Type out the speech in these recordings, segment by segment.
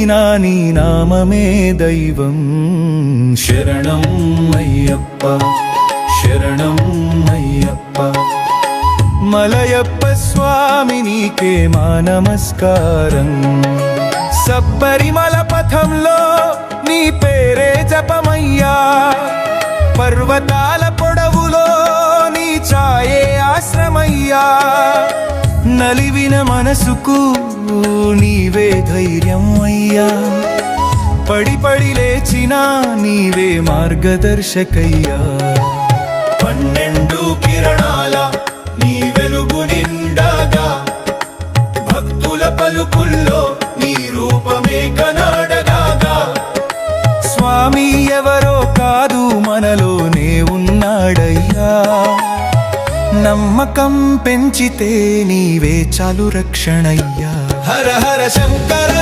వెలుగైనా నీ నామమే దైవం? శరణం అయ్యప్ప శరణం అయ్యప్ప. మలయప్ప స్వామి నీకే మా నమస్కారం. సబ్బరిమల పథంలో నీ పేరే జపమయ్యా. పర్వతాల పొడవులో నీ ఛాయే ఆశ్రమయ్యా. నలివిన మనసుకు నీవే ధైర్యం అయ్యా. పడి పడి లేచినా నీవే మార్గదర్శకయ్యా. పన్నెండు కిరణాల నీ వెలుగు నిండాగా. భక్తుల పలుకుల్లో నీ రూపమే కనాడగా స్వామి ఎవరో కాదు మనలోనే ఉన్నాడయ్యా. నమ్మకం పెంచితే నీవే చాలు రక్షణయ్యా. హర హర శంకర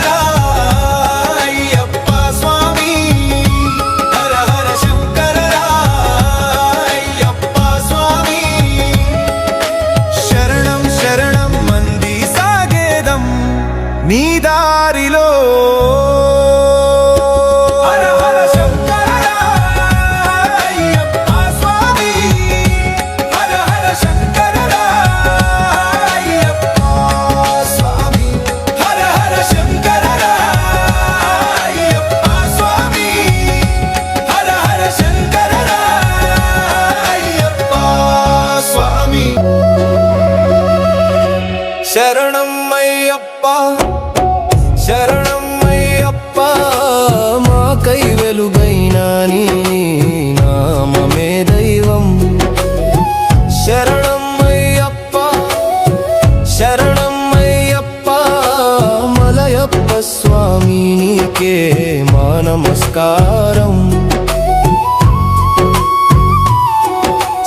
నీకే మా నమస్కారం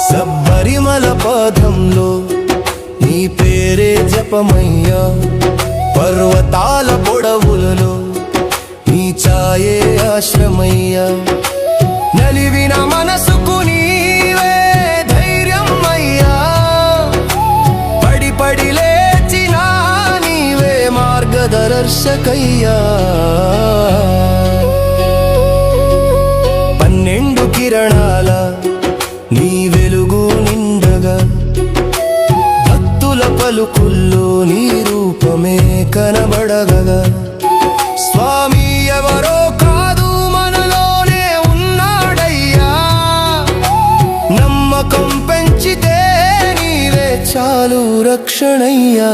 సబ్బరిమల పాదంలో నీ పేరే జపమయ్యా. పర్వతాల పొడవులలో నీ ఛాయే ఆశ్రమయ్యా. నలివిన మనసు మార్గదర్శకయ్యా పన్నెండు కిరణాల నీ వెలుగు నిండగా భక్తుల పలుకుల్లో నీ రూపమే కనబడగగా. స్వామి ఎవరో కాదు మనలోనే ఉన్నాడయ్యా. నమ్మకం పెంచితే నీవే చాలు రక్షణయ్యా.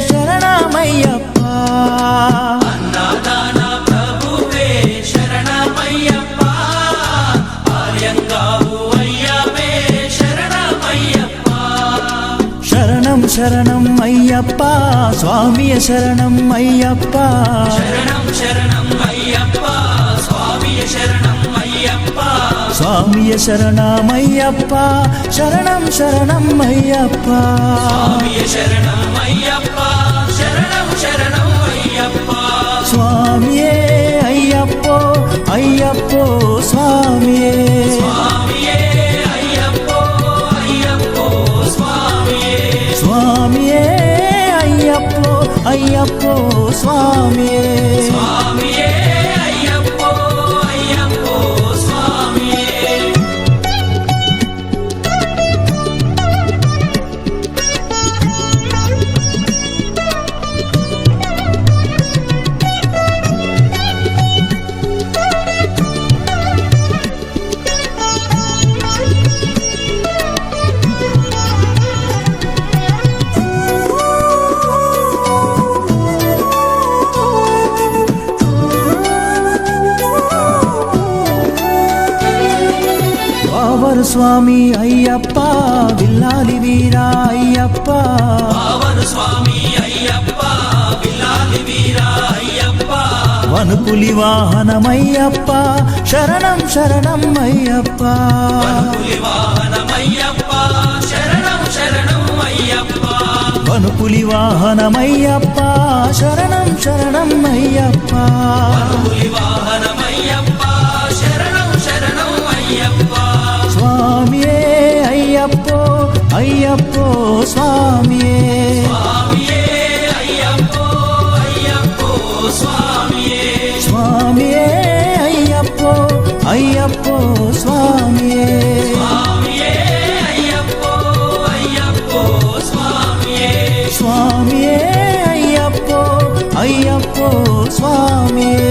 శరణమయ్యప్ప. స్వామియ శరణం అయ్యప్ప స్వామియ శరణమయ్యప్ప శరణం శరణం అయ్యప్ప స్వామియే అయ్యప్పో అయ్యప్పో స్వామియే స్వామియే అయ్యప్పో బావరు స్వామి అయ్యప్ప విల్లాలి వీరా అయ్యప్ప. పావను స్వామి అయ్యప్ప విల్లాలి వీరా అయ్యప్ప. వనుపులి వాహనమయ్యప్ప శరణం శరణం అయ్యప్ప. పులి వాహనమయ్యప్ప శరణం శరణం అయ్యప్ప. వనుపులి వాహనమయ్యప్ప శరణం శరణం అయ్యప్ప. పులి వాహనమయ్యప్ప శరణం శరణం అయ్యప్ప. అయ్యప్పో అయ్యప్పో స్వామియే. స్వామియే అయ్యప్పో అయ్యప్పో స్వామియే. స్వామియే అయ్యప్పో అయ్యప్పో స్వామియే.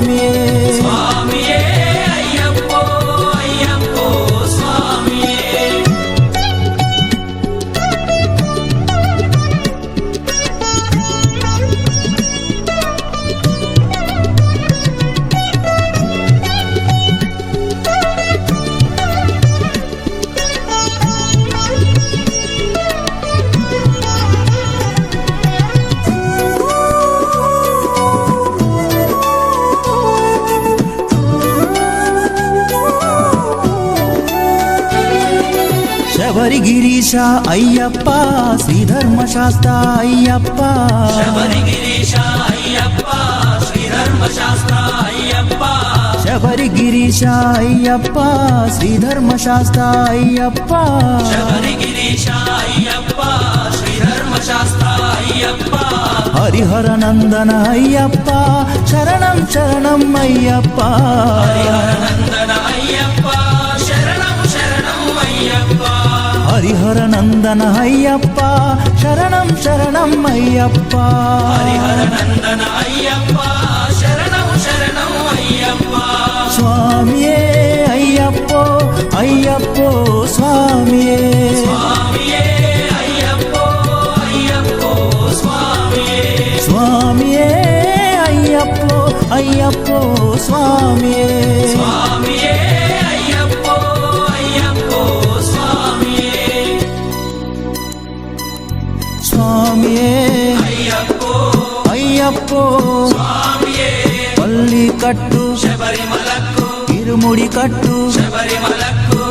స్వామియే శబరిగిరీశ అయ్యప్ప శ్రీధర్మశాస్త్ర అయ్యప్ప. శబరిగిరీశ అయ్యప్ప శ్రీధర్మశాస్త్ర అయ్యప్ప. శబరిగిరీశ అయ్యప్ప శ్రీధర్మశాస్త్ర అయ్యప్ప శబరిగిరీశ అయ్యప్ప శ్రీధర్మశాస్త్ర అయ్యప్ప హరిహర నందన అయ్యప్ప శరణం శరణం అయ్యప్ప నందన అయ్యప్ప. హరిహర నందన అయ్యప్ప. శరణం శరణం అయ్యప్ప. నందన అయ్యప్ప. శరణం శరణం అయ్యప్ప. స్వామియే అయ్యప్పో అయ్యప్పో స్వామియే. స్వామియే అయ్యప్పో అయ్యప్పో స్వామియే. స్వామియే தப்போ பள்ளி கட்டு. இருமுடி கட்டு.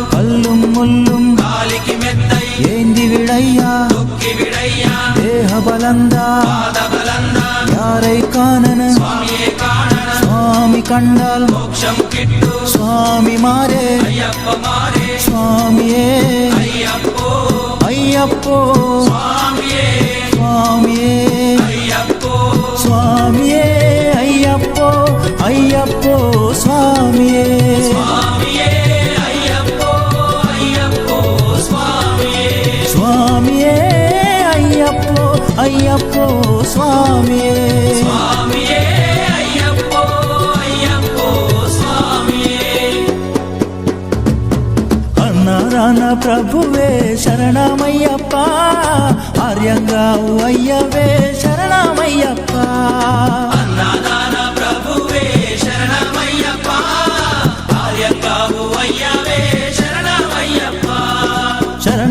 கல்லும் முள்ளும். ஏந்தி விடையா. தேக பலந்தா. யாரை காணன? சுவாமி கண்டால். சுவாமி மாறே. சுவாமியே. ஐயப்போ. சுவாமியே. అయ్యప్పో స్వామియే స్వామియే అయ్యప్పో అయ్యప్పో స్వామియే అన్నారాన ప్రభువే శరణమయ్యప్ప ఆర్యంగా అయ్యవే శరణమయ్యప్ప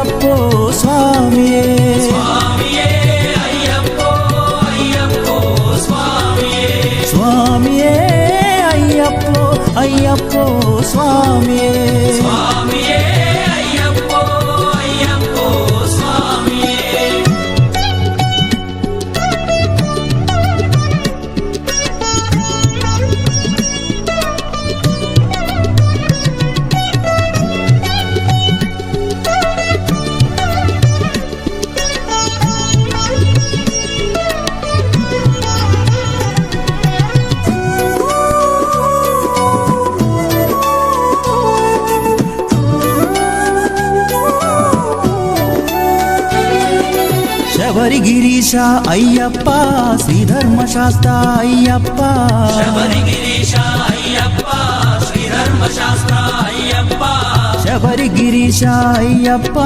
అయ్యప్పో స్వామియే శబరిగిరీశ అయ్యప్ప శ్రీధర్మశాస్త్ర అయ్యప్ప. శబరిగిరీశ అయ్యప్ప శ్రీధర్మశాస్త్ర అయ్యప్ప. శబరిగిరీశ అయ్యప్ప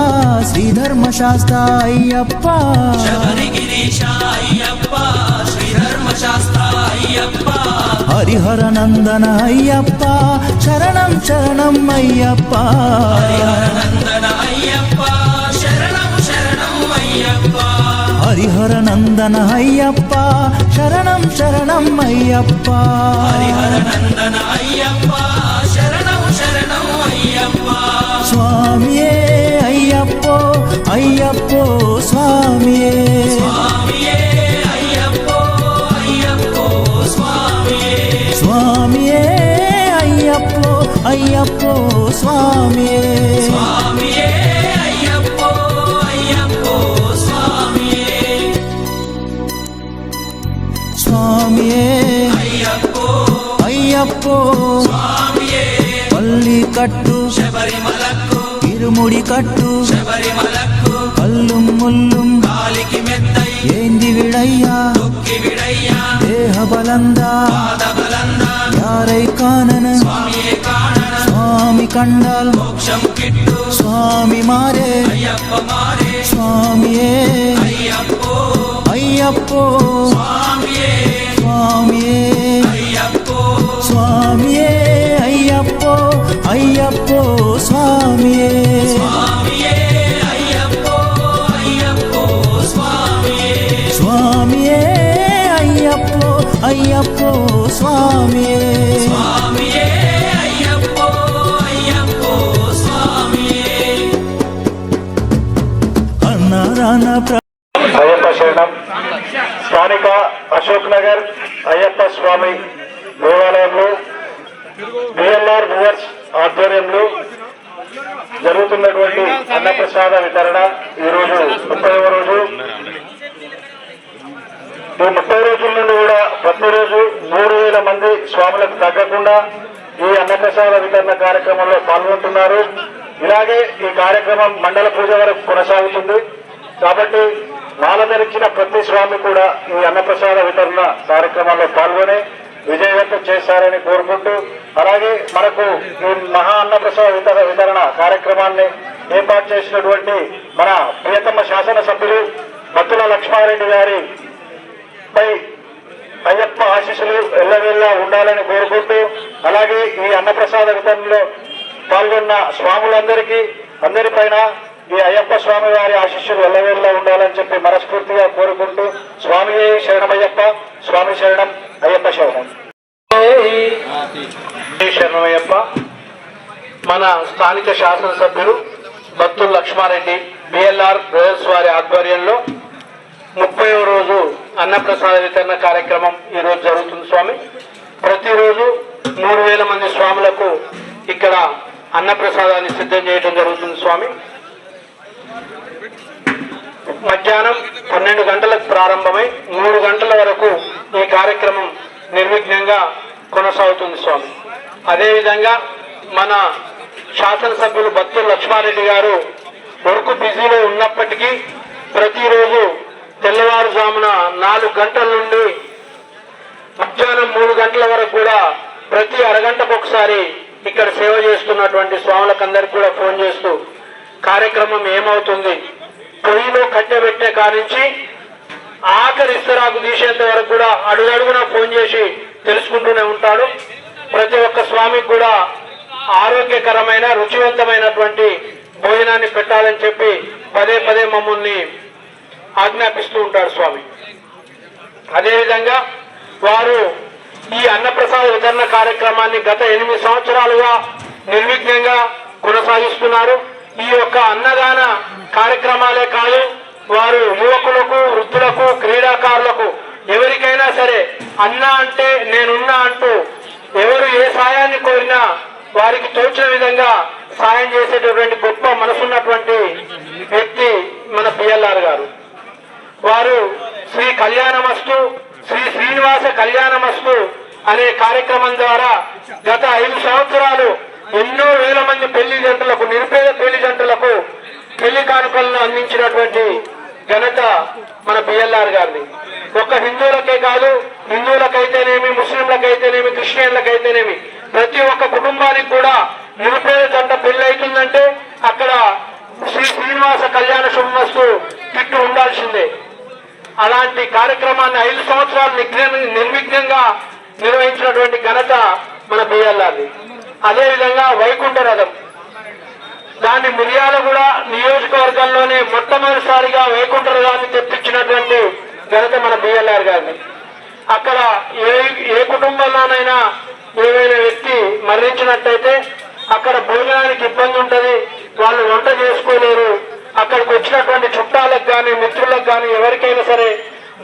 శ్రీధర్మశాస్త్ర అయ్యప్ప. శబరిగిరీశ అయ్యప్ప శ్రీధర్మశాస్త్ర అయ్యప్ప. హరిహర నందన అయ్యప్ప శరణం శరణం అయ్యప్ప. నందన హరిహర నందన అయ్యప్ప. శరణం శరణం అయ్యప్ప. నందన అయ్యప్ప. శరణం శరణం అయ్యప్ప. స్వామియే అయ్యప్పో అయ్యప్పో స్వామియే. స్వామియే అయ్యప్పో అయ్యప్పో స్వామియే. కట్టు శబరిమలకు ఇరుముడి కట్టు శబరిమలకు కల్లు ముల్లుం కాలికి మెత్తై ఏంది విడయ్యా తొక్కి విడయ్యా దేహ బలందా పాదబలందా యారై కానన స్వామియే కాణన స్వామి కండాల్ మోక్షం కిట్టు స్వామి మారే అయ్యప్ప మారే స్వామియే అయ్యప్పో అయ్యప్పో స్వామియే స్వామియే స్వామియే అయ్యప్పో అయ్యప్పో స్వామియే అన్నారాన ప్ర అయ్యప్ప శరణం స్థానిక అశోక్ నగర్ అయ్యప్ప స్వామి దేవాలయంలో బిఎల్ఆర్ మూవర్స్ ఆధ్వర్యంలో జరుగుతున్నటువంటి అన్నప్రసాద వితరణ ఈ రోజు ముప్పైవ రోజు. ఈ ముప్పై రోజుల నుండి కూడా ప్రతిరోజు మూడు వేల మంది స్వాములకు తగ్గకుండా ఈ అన్నప్రసాద వితరణ కార్యక్రమంలో పాల్గొంటున్నారు. ఇలాగే ఈ కార్యక్రమం మండల పూజ వరకు కొనసాగుతుంది. కాబట్టి మాల ప్రతి స్వామి కూడా ఈ అన్నప్రసాద వితరణ కార్యక్రమంలో పాల్గొనే విజయవంతం చేస్తారని కోరుకుంటూ అలాగే మనకు ఈ మహా అన్నప్రసాద వితర వితరణ కార్యక్రమాన్ని ఏర్పాటు చేసినటువంటి మన ప్రియతమ శాసనసభ్యులు మత్తుల లక్ష్మారెడ్డి గారి పై అయ్యప్ప ఆశీస్సులు ఎల్లవేళ్ళ ఉండాలని కోరుకుంటూ అలాగే ఈ అన్నప్రసాద వితరణలో పాల్గొన్న స్వాములందరికీ అందరిపైన ఈ అయ్యప్ప స్వామి వారి ఆశీస్సులు ఎల్లవేళ్ళ ఉండాలని చెప్పి మనస్ఫూర్తిగా కోరుకుంటూ స్వామి శరణమయ్యప్ప స్వామి శరణం అయ్యప్ప శరణం. శరణయ్యప్ప మన స్థానిక శాసనసభ్యులు భక్తులు లక్ష్మారెడ్డి బిఎల్ఆర్ బ్రదర్స్ వారి ఆధ్వర్యంలో ముప్పై రోజు అన్నప్రసాద వితరణ కార్యక్రమం ఈరోజు జరుగుతుంది స్వామి. ప్రతిరోజు మూడు వేల మంది స్వాములకు ఇక్కడ అన్నప్రసాదాన్ని సిద్ధం చేయడం జరుగుతుంది స్వామి. మధ్యాహ్నం పన్నెండు గంటలకు ప్రారంభమై మూడు గంటల వరకు ఈ కార్యక్రమం నిర్విఘ్నంగా కొనసాగుతుంది స్వామి. అదేవిధంగా మన శాసనసభ్యులు బత్తుల లక్ష్మారెడ్డి గారు వర్క్ బిజీలో ఉన్నప్పటికీ ప్రతిరోజు తెల్లవారుజామున నాలుగు గంటల నుండి మధ్యాహ్నం మూడు గంటల వరకు కూడా ప్రతి అరగంటకు ఒకసారి ఇక్కడ సేవ చేస్తున్నటువంటి స్వాములకందరికి కూడా ఫోన్ చేస్తూ కార్యక్రమం ఏమవుతుంది? పొయ్యిలో కట్టెబెట్టే కానించి ఆఖరి ఇస్తరాకు తీసేంత వరకు కూడా అడుగడుగునా ఫోన్ చేసి తెలుసుకుంటూనే ఉంటాడు. ప్రతి ఒక్క స్వామికి కూడా ఆరోగ్యకరమైన రుచివంతమైనటువంటి భోజనాన్ని పెట్టాలని చెప్పి పదే పదే మమ్మల్ని ఆజ్ఞాపిస్తూ ఉంటాడు స్వామి. అదేవిధంగా వారు ఈ అన్నప్రసాద వితరణ కార్యక్రమాన్ని గత ఎనిమిది సంవత్సరాలుగా నిర్విఘ్నంగా కొనసాగిస్తున్నారు. ఈ యొక్క అన్నదాన కార్యక్రమాలే కాదు వారు యువకులకు వృద్ధులకు క్రీడాకారులకు ఎవరికైనా సరే అన్నా అంటే నేనున్నా అంటూ ఎవరు ఏ సాయాన్ని కోరినా వారికి తోచిన విధంగా సాయం చేసేటటువంటి గొప్ప మనసున్నటువంటి వ్యక్తి మన పిఎల్ఆర్ గారు. వారు శ్రీ కళ్యాణమస్తు శ్రీ శ్రీనివాస కళ్యాణమస్తు అనే కార్యక్రమం ద్వారా గత ఐదు సంవత్సరాలు ఎన్నో వేల మంది పెళ్ళి జంటలకు నిరుపేద పెళ్ళి జంటలకు పెళ్ళి కానుకలను అందించినటువంటి ఘనత మన బిఎల్ఆర్ గారిది. ఒక్క హిందువులకే కాదు హిందువులకైతేనేమి ముస్లింలకైతేనేమి క్రిస్టియన్లకైతేనేమి ప్రతి ఒక్క కుటుంబానికి కూడా నిరుపేద జంట పెళ్ళి అవుతుందంటే అక్కడ శ్రీ శ్రీనివాస కళ్యాణ శుభమస్తు తిట్టు ఉండాల్సిందే. అలాంటి కార్యక్రమాన్ని ఐదు సంవత్సరాలు నిర్విఘ్నంగా నిర్వహించినటువంటి ఘనత మన బిఎల్ఆర్ది అదేవిధంగా వైకుంఠరథం. దాన్ని మిర్యాలగూడ నియోజకవర్గంలోనే మొట్టమొదటిసారిగా వైకుంఠ రథాన్ని తెప్పించినటువంటి ఘనత మన బిఎల్ఆర్ గారిని అక్కడ ఏ ఏ కుటుంబంలోనైనా ఏవైనా వ్యక్తి మరణించినట్టయితే అక్కడ భోజనానికి ఇబ్బంది ఉంటుంది వాళ్ళు వంట చేసుకోలేరు. అక్కడికి వచ్చినటువంటి చుట్టాలకు కానీ మిత్రులకు కానీ ఎవరికైనా సరే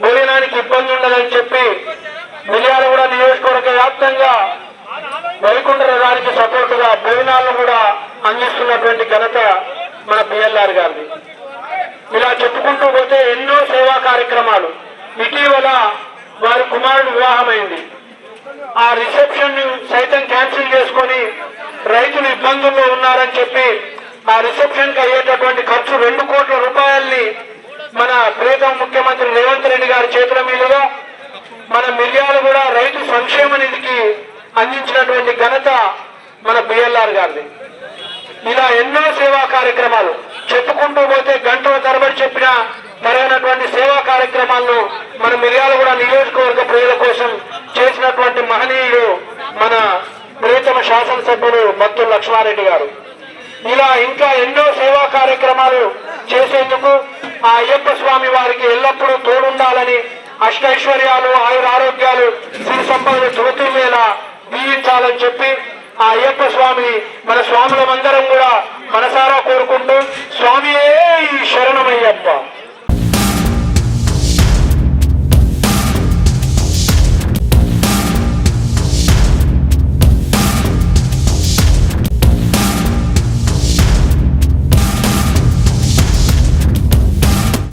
భోజనానికి ఇబ్బంది ఉండదని చెప్పి మిర్యాలగూడ నియోజకవర్గ వ్యాప్తంగా వైకుంఠ రథానికి సపోర్టుగా భోజనాలను కూడా అందిస్తున్నటువంటి ఘనత మన పిఎల్ఆర్ గారిది. ఇలా చెప్పుకుంటూ పోతే ఎన్నో సేవా కార్యక్రమాలు. ఇటీవల వారి కుమారుడు వివాహమైంది. ఆ రిసెప్షన్ సైతం క్యాన్సిల్ చేసుకొని రైతులు ఇబ్బందుల్లో ఉన్నారని చెప్పి ఆ రిసెప్షన్కి అయ్యేటటువంటి ఖర్చు రెండు కోట్ల రూపాయల్ని మన ప్రియతమ ముఖ్యమంత్రి రేవంత్ రెడ్డి గారి చేతుల మీదుగా మన మిర్యాలు కూడా రైతు సంక్షేమ నిధికి అందించినటువంటి ఘనత మన బిఎల్ఆర్ గారిది. ఇలా ఎన్నో సేవా కార్యక్రమాలు. చెప్పుకుంటూ పోతే గంటల తరబడి చెప్పిన మరైనటువంటి సేవా కార్యక్రమాలను మన మిర్యాలగూడ నియోజకవర్గ ప్రజల కోసం చేసినటువంటి మహనీయుడు మన ప్రియతమ శాసనసభ్యులు మత్తు లక్ష్మారెడ్డి గారు. ఇలా ఇంకా ఎన్నో సేవా కార్యక్రమాలు చేసేందుకు ఆ అయ్యప్ప స్వామి వారికి ఎల్లప్పుడూ తోడుండాలని అష్టైశ్వర్యాలు ఆయుర ఆరోగ్యాలు సిరి సంపదలు తులతూవేలా దీవించాలని చెప్పి ఆ అయ్యప్ప స్వామిని మన స్వాములమందరం కూడా మనసారా కోరుకుంటూ స్వామియే ఈ శరణమయ్యప్ప?